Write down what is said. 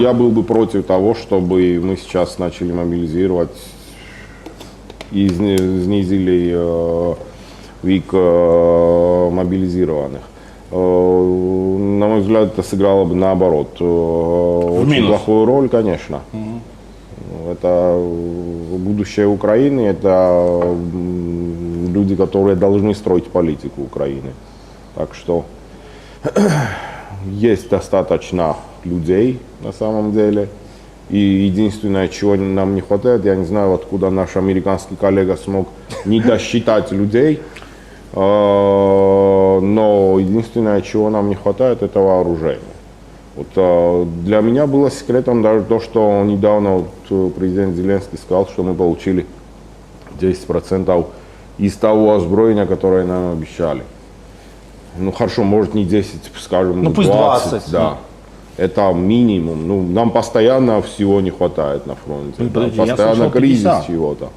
я был бы против того, чтобы мы сейчас начали мобилизировать и сни- снизили э, вик э, мобилизированных. Э, На мой взгляд, это сыграло бы наоборот. э, Очень минус. плохую роль, конечно. Это будущее Украины, это люди, которые должны строить политику Украины. Так что есть достаточно людей на самом деле. И единственное, чего нам не хватает, я не знаю, откуда наш американский коллега смог не досчитать людей, э, но единственное, чего нам не хватает, это вооружение. Вот, э, для меня было секретом даже то, что недавно вот, э, президент Зеленский сказал, что мы получили 10% из того озброения, которое нам обещали. Ну хорошо, может не 10, скажем, Ну, пусть 20, да. Это минимум. Ну, нам постоянно всего не хватает на фронте. Ну, подожди, постоянно слышал кризис 50. чего-то.